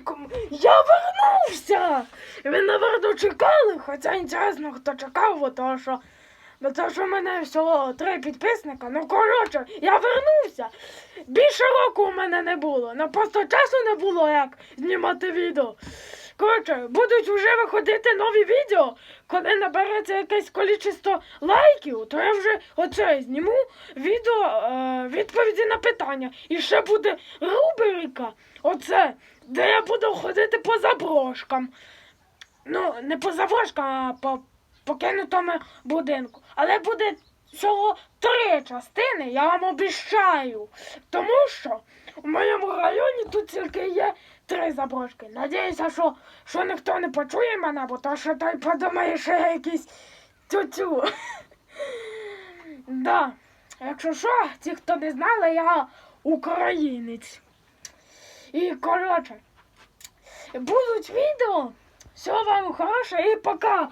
алейкум! Я вернувся! Ви, наверно, чекали, хоча інтересно, хто чекав, бо то що. Бо то, що в мене всього три підписника. Ну, коротше, я вернувся. Більше року у мене не було. Ну просто часу не було, як знімати відео. Коротше, будуть вже виходити нові відео. Коли набереться якесь кількість лайків, то я вже оце зніму відео е, відповіді на питання. І ще буде рубрика, оце, де я буду ходити по заброшкам. Ну, не по заброшкам, а по покинутому будинку. Але буде всього три частини, я вам обіцяю. Тому що у моєму районі тут тільки є три заброшки. Надіюся, що, що ніхто не почує мене, бо то що той подумає, що я якийсь тютю. Да. Якщо що, ті, хто не знали, я українець. І коротше, будуть відео. Всього вам хороше і пока.